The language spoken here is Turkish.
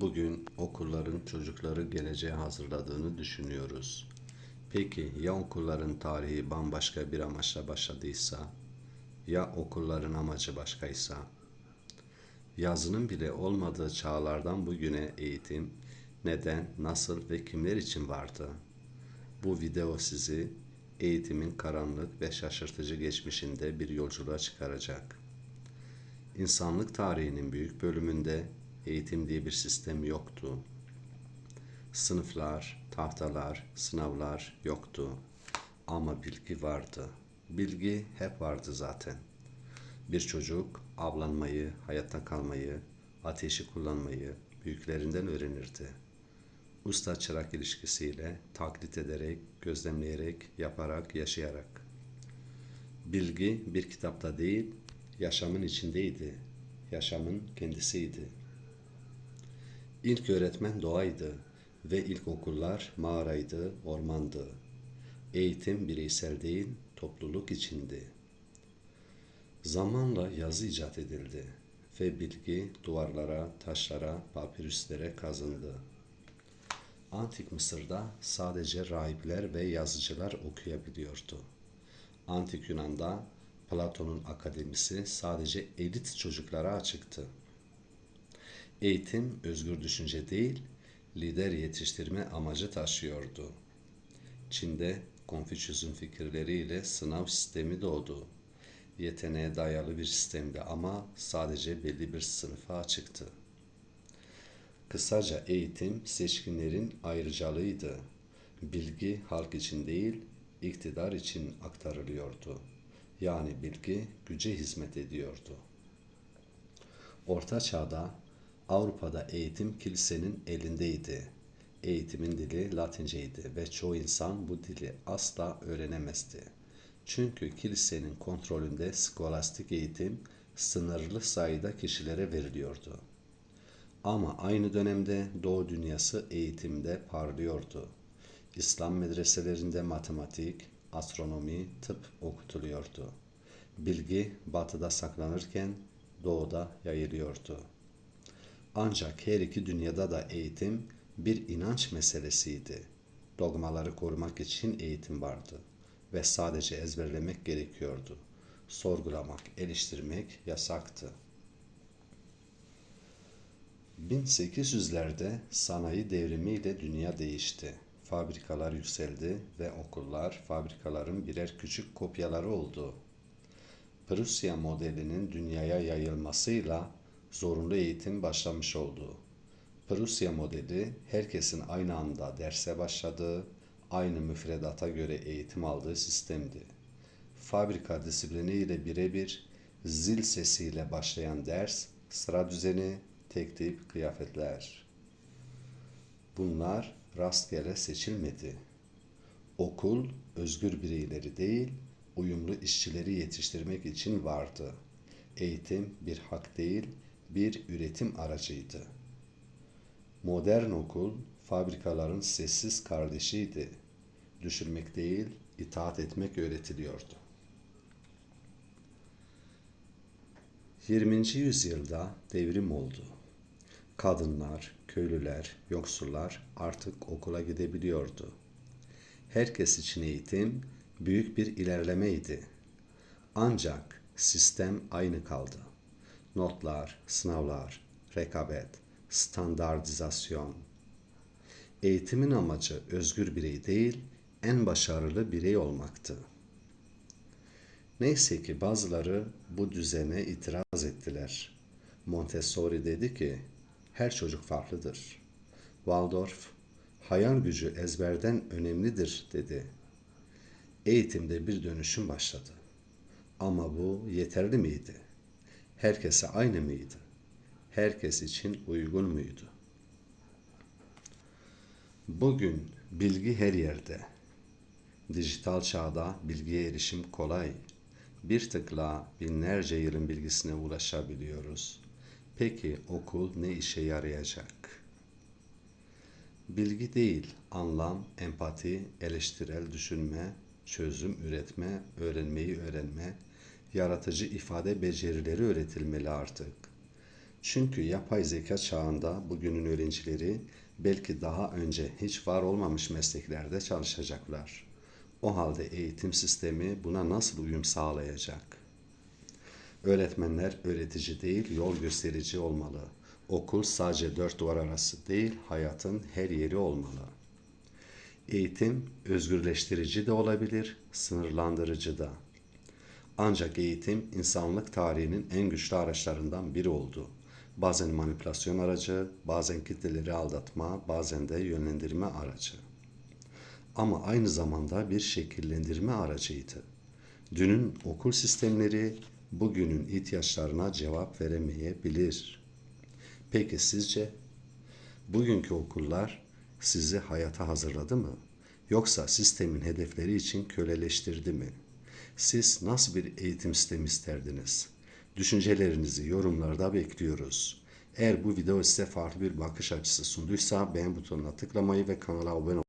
Bugün okulların çocukları geleceğe hazırladığını düşünüyoruz. Peki ya okulların tarihi bambaşka bir amaçla başladıysa? Ya okulların amacı başkaysa? Yazının bile olmadığı çağlardan bugüne eğitim neden, nasıl ve kimler için vardı? Bu video sizi eğitimin karanlık ve şaşırtıcı geçmişinde bir yolculuğa çıkaracak. İnsanlık tarihinin büyük bölümünde eğitim diye bir sistem yoktu. Sınıflar, tahtalar, sınavlar yoktu. Ama bilgi vardı. Bilgi hep vardı zaten. Bir çocuk avlanmayı, hayatta kalmayı, ateşi kullanmayı büyüklerinden öğrenirdi. Usta çırak ilişkisiyle taklit ederek, gözlemleyerek, yaparak, yaşayarak. Bilgi bir kitapta değil, yaşamın içindeydi. Yaşamın kendisiydi. İlk öğretmen doğaydı ve ilkokullar mağaraydı, ormandı. Eğitim bireysel değil, topluluk içindi. Zamanla yazı icat edildi ve bilgi duvarlara, taşlara, papirüslere kazındı. Antik Mısır'da sadece rahipler ve yazıcılar okuyabiliyordu. Antik Yunan'da Platon'un akademisi sadece elit çocuklara açıktı. Eğitim özgür düşünce değil, lider yetiştirme amacı taşıyordu. Çin'de Konfüçyüs'ün fikirleriyle sınav sistemi doğdu. Yeteneğe dayalı bir sistemdi ama sadece belli bir sınıfa açıktı. Kısaca eğitim seçkinlerin ayrıcalığıydı. Bilgi halk için değil, iktidar için aktarılıyordu. Yani bilgi güce hizmet ediyordu. Orta Çağ'da Avrupa'da eğitim kilisenin elindeydi. Eğitimin dili Latinceydi ve çoğu insan bu dili asla öğrenemezdi. Çünkü kilisenin kontrolünde skolastik eğitim sınırlı sayıda kişilere veriliyordu. Ama aynı dönemde Doğu dünyası eğitimde parlıyordu. İslam medreselerinde matematik, astronomi, tıp okutuluyordu. Bilgi batıda saklanırken doğuda yayılıyordu. Ancak her iki dünyada da eğitim bir inanç meselesiydi. Dogmaları korumak için eğitim vardı ve sadece ezberlemek gerekiyordu. Sorgulamak, eleştirmek yasaktı. 1800'lerde sanayi devrimiyle dünya değişti. Fabrikalar yükseldi ve okullar fabrikaların birer küçük kopyaları oldu. Prusya modelinin dünyaya yayılmasıyla zorunlu eğitim başlamış oldu. Prusya modeli herkesin aynı anda derse başladığı, aynı müfredata göre eğitim aldığı sistemdi. Fabrika disiplini ile birebir zil sesiyle başlayan ders, sıra düzeni, tek tip kıyafetler. Bunlar rastgele seçilmedi. Okul özgür bireyleri değil, uyumlu işçileri yetiştirmek için vardı. Eğitim bir hak değil, bir üretim aracıydı. Modern okul fabrikaların sessiz kardeşiydi. Düşürmek değil, itaat etmek öğretiliyordu. 20. yüzyılda devrim oldu. Kadınlar, köylüler, yoksullar artık okula gidebiliyordu. Herkes için eğitim büyük bir ilerlemeydi. Ancak sistem aynı kaldı. Notlar, sınavlar, rekabet, standartizasyon. Eğitimin amacı özgür birey değil, en başarılı birey olmaktı. Neyse ki bazıları bu düzene itiraz ettiler. Montessori dedi ki, her çocuk farklıdır. Waldorf, hayal gücü ezberden önemlidir dedi. Eğitimde bir dönüşüm başladı. Ama bu yeterli miydi? Herkese aynı mıydı? Herkes için uygun muydu? Bugün bilgi her yerde. Dijital çağda bilgiye erişim kolay. Bir tıkla binlerce yılın bilgisine ulaşabiliyoruz. Peki okul ne işe yarayacak? Bilgi değil, anlam, empati, eleştirel düşünme, çözüm üretme, öğrenmeyi öğrenme, yaratıcı ifade becerileri öğretilmeli artık. Çünkü yapay zeka çağında bugünün öğrencileri belki daha önce hiç var olmamış mesleklerde çalışacaklar. O halde eğitim sistemi buna nasıl uyum sağlayacak? Öğretmenler öğretici değil, yol gösterici olmalı. Okul sadece dört duvar arası değil, hayatın her yeri olmalı. Eğitim özgürleştirici de olabilir, sınırlandırıcı da. Ancak eğitim insanlık tarihinin en güçlü araçlarından biri oldu. Bazen manipülasyon aracı, bazen kitleleri aldatma, bazen de yönlendirme aracı. Ama aynı zamanda bir şekillendirme aracıydı. Dünün okul sistemleri bugünün ihtiyaçlarına cevap veremeyebilir. Peki sizce bugünkü okullar sizi hayata hazırladı mı? Yoksa sistemin hedefleri için köleleştirdi mi? Siz nasıl bir eğitim sistemi isterdiniz? Düşüncelerinizi yorumlarda bekliyoruz. Eğer bu video size farklı bir bakış açısı sunduysa beğen butonuna tıklamayı ve kanala abone